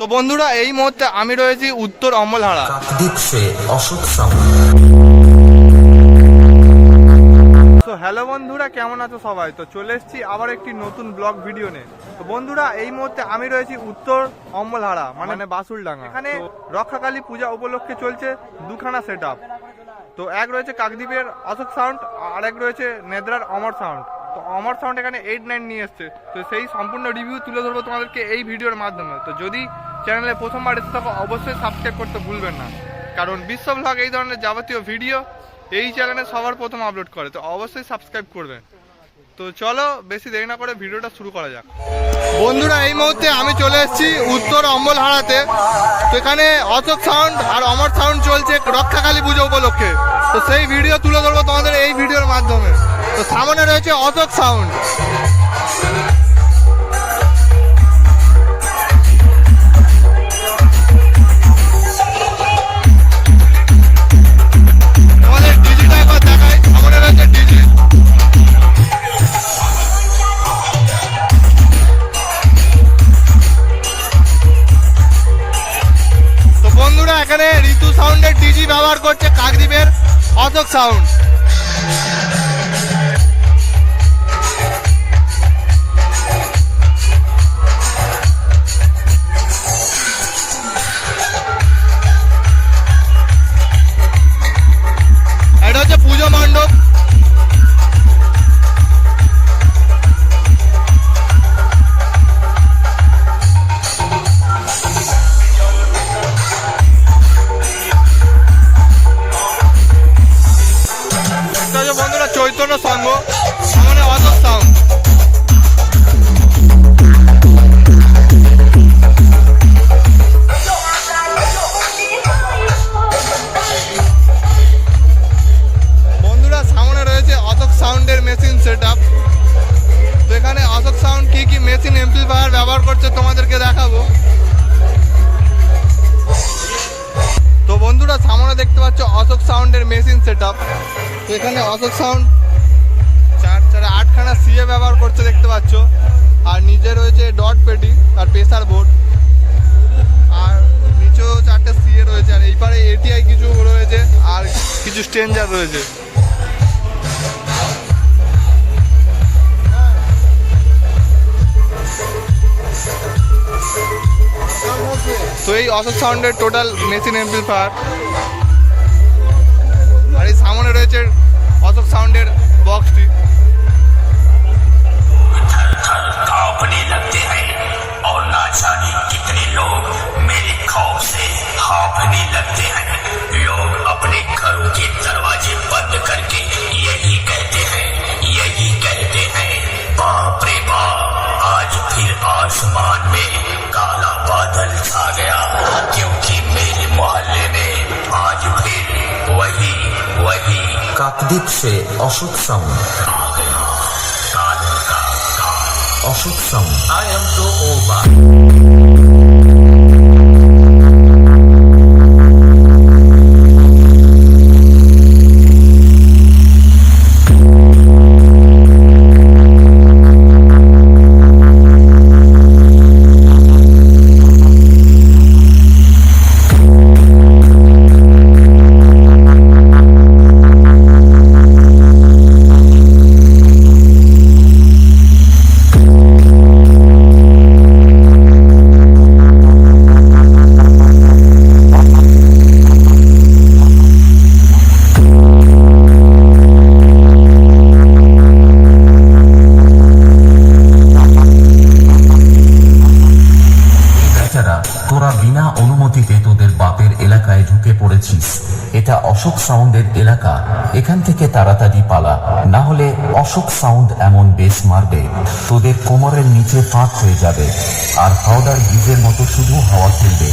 তো বন্ধুরা এই মুহূর্তে আমি রয়েছি উত্তর অমলহারা। অশোক তো হ্যালো বন্ধুরা কেমন আছো সবাই? তো চলে এসেছি আবার একটি নতুন ব্লগ ভিডিও নিয়ে। তো বন্ধুরা এই মুহূর্তে আমি রয়েছি উত্তর অম্বলহারা মানে বাসুলডাঙ্গা। এখানে রক্ষাকালী পূজা উপলক্ষে চলছে দুখানা সেট তো এক রয়েছে কাকদ্বীপের অশোক সাউন্ড আর এক রয়েছে নেদ্রার অমর সাউন্ড তো অমর সাউন্ড এখানে এইট নাইন নিয়ে এসছে। তো সেই সম্পূর্ণ রিভিউ তুলে ধরবো তোমাদেরকে এই ভিডিওর মাধ্যমে। তো যদি চ্যানেলে প্রথমবার এসে থাকো, অবশ্যই সাবস্ক্রাইব করতে ভুলবেন না। কারণ বিশ্ব ব্লগ এই ধরনের যাবতীয় ভিডিও এই চ্যানেলে সবার প্রথম আপলোড করে, তো অবশ্যই সাবস্ক্রাইব করবেন তো চলো, বেশি দেরি না করে ভিডিওটা শুরু করা যাক। বন্ধুরা, এই মুহূর্তে আমি চলে এসেছি উত্তর অম্বলহারাতে। তো এখানে অশোক সাউন্ড আর অমর সাউন্ড চলছে রক্ষাকালী পুজো উপলক্ষে। তো সেই ভিডিও তুলে ধরবো তোমাদের এই ভিডিওর মাধ্যমে। তো সামনে রয়েছে অশোক সাউন্ড অশোক কি কি মেশিন এমপ্লিফায়ার ব্যবহার করছে তোমাদেরকে দেখাবো। তো বন্ধুরা, সামনে দেখতে পাচ্ছ অশোক সাউন্ডের মেশিন সেট তো এখানে অশোক সাউন্ড চার চার আটখানা সিএ ব্যবহার করছে দেখতে পাচ্ছ। আর নিচে রয়েছে ডট পেটি আর প্রেসার বোর্ড আর নিচেও চারটে সিএ রয়েছে, আর এই পারে এটিআই কিছু রয়েছে, আর কিছু স্ট্রেঞ্জার রয়েছে। তো এই অশোক সাউন্ডের টোটাল মেশিন এমপ্লিফায়ার আর এই সামনে রয়েছে অশোক সাউন্ডের বক্সটি कांपने लगते हैं और ना जाने कितने लोग मेरे खौफ से हाफने लगते Ashok sound. Ashok sound. I am তো ওভার সাউন্ডের এলাকা, এখান থেকে তাড়াতাড়ি পালা। না হলে অশোক সাউন্ড এমন বেশ মারবে, তোদের কোমরের নিচে ফাঁক হয়ে যাবে, আর পাউডার বীজের মতো শুধু হাওয়া খেলবে।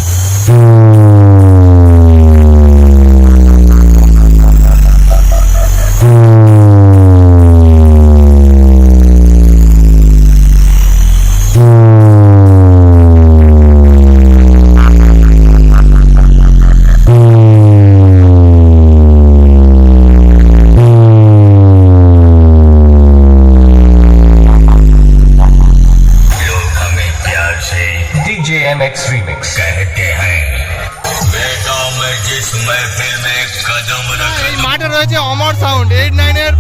এই মাঠে রয়েছে অমর সাউন্ড। এইট নাইনের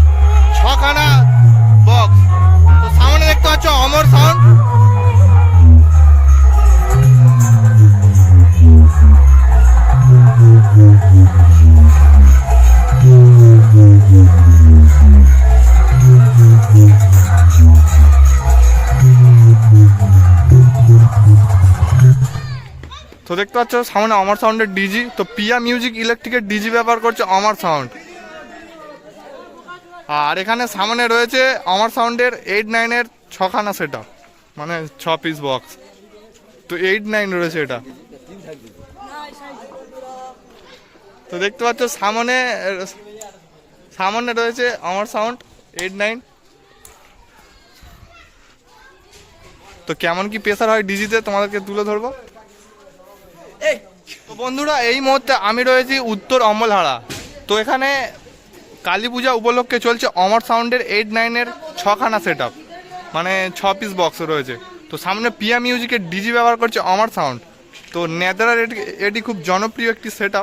ছখানা বক্স তো সামনে দেখতে পাচ্ছ অমর সাউন্ড। তো দেখতে পাচ্ছ, সামনে অমর সাউন্ডের ডিজি তো পিয়া মিউজিক ইলেকট্রিকের ডিজি ব্যবহার করছে অমর সাউন্ড আর এখানে সামনে রয়েছে অমর সাউন্ডের এইট নাইনের ছখানা সেট মানে ছ পিস বক্স তো এইট নাইন রয়েছে এটা। তো দেখতে পাচ্ছ, সামনে সামনে রয়েছে অমর সাউন্ড এইট নাইন তো কেমন কি প্রেশার হয় ডিজিতে তোমাদেরকে তুলে ধরবো। বন্ধুরা, এই মুহূর্তে আমি রয়েছি উত্তর অম্বলহারা তো এখানে কালী পূজা উপলক্ষে চলছে অমর সাউন্ডের এইট নাইনের ছখানা সেট মানে ছ পিস বক্স রয়েছে। তো সামনে পিয়া মিউজিকের ডিজি ব্যবহার করছে অমর সাউন্ড। তো নেদারার এটি খুব জনপ্রিয় একটি সেট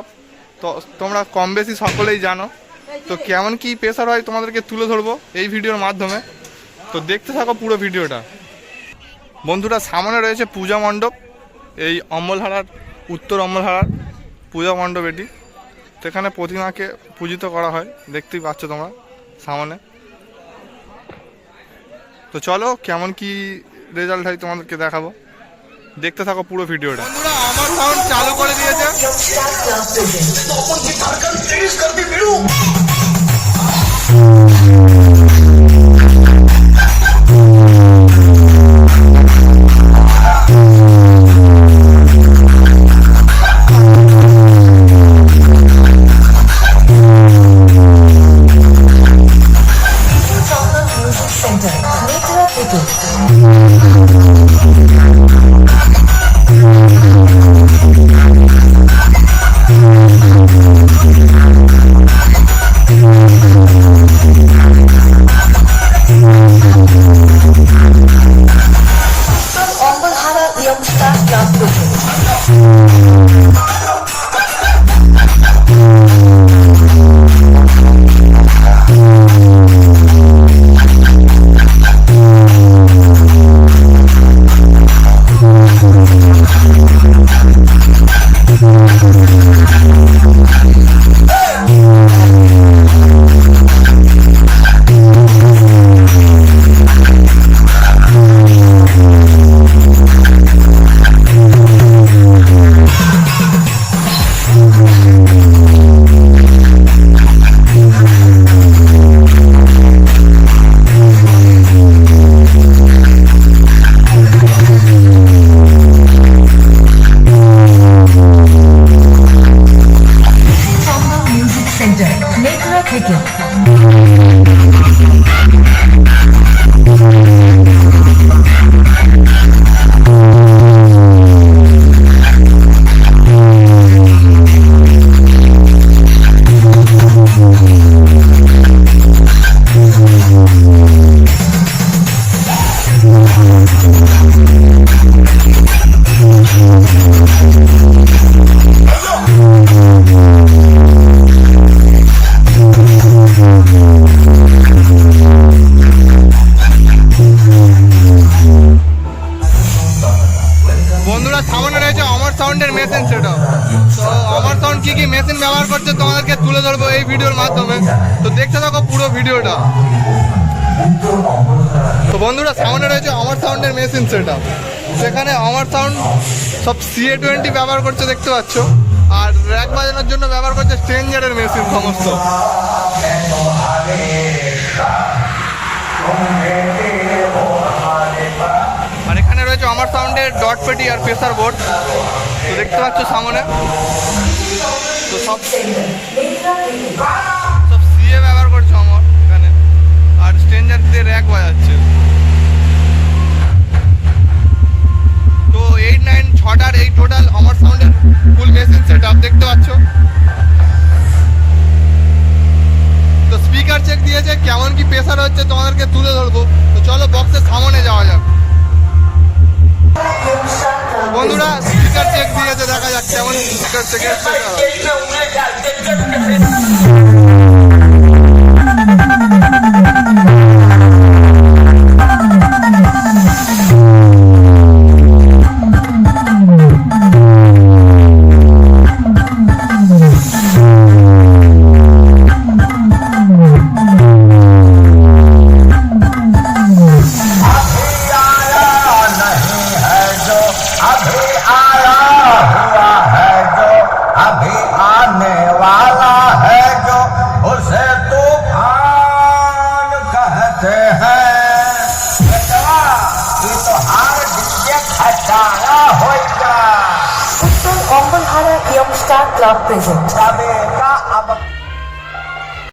তো তোমরা কম বেশি সকলেই জানো। তো কেমন কি প্রেসার হয় তোমাদেরকে তুলে ধরবো এই ভিডিওর মাধ্যমে। তো দেখতে থাকো পুরো ভিডিওটা। বন্ধুরা, সামনে রয়েছে পূজা মণ্ডপ। এই অম্বলহারার উত্তর অম্বলহারার পূজা মণ্ডপ এটি সেখানে এখানে প্রতিমাকে পূজিত করা হয় দেখতেই পাচ্ছ তোমরা সামনে তো চলো কেমন কি রেজাল্ট হয় তোমাদেরকে দেখাবো দেখতে থাকো পুরো ভিডিওটা বন্ধুরা আমার সাউন্ড চালু করে দিয়েছে Thank you. বন্ধুরা সামনে রয়েছে আমার সাউন্ডের মেশিন সেটা সেখানে আমার সাউন্ড সব সিএ টোয়েন্টি ব্যবহার করছে, দেখতে পাচ্ছ। আর র্যাক বাজানোর জন্য ব্যবহার করছে স্ট্রেঞ্জারের মেশিন সমস্ত। আর এখানে রয়েছে আমার সাউন্ডের ডট পেটি আর প্রেসার বোর্ড তো দেখতে পাচ্ছ সামনে। তো সব সব সিএ ব্যবহার করছে আমার এখানে। আর স্ট্রেঞ্জার দিয়ে র্যাক বাজাচ্ছে তো এইট নাইন ছটার এই টোটাল আমার সাউন্ডের ফুল মেশিন সেট আপ দেখতে পাচ্ছ। তো স্পিকার চেক দিয়েছে, কেমন কি প্রেসার হচ্ছে তোমাদেরকে তুলে ধরবো। তো চলো বক্সের সামনে যাওয়া যাক। বন্ধুরা স্পিকার চেক দিয়ে যাক কেমন সেকেন্ড नहीं होगा Club অম্বলহারা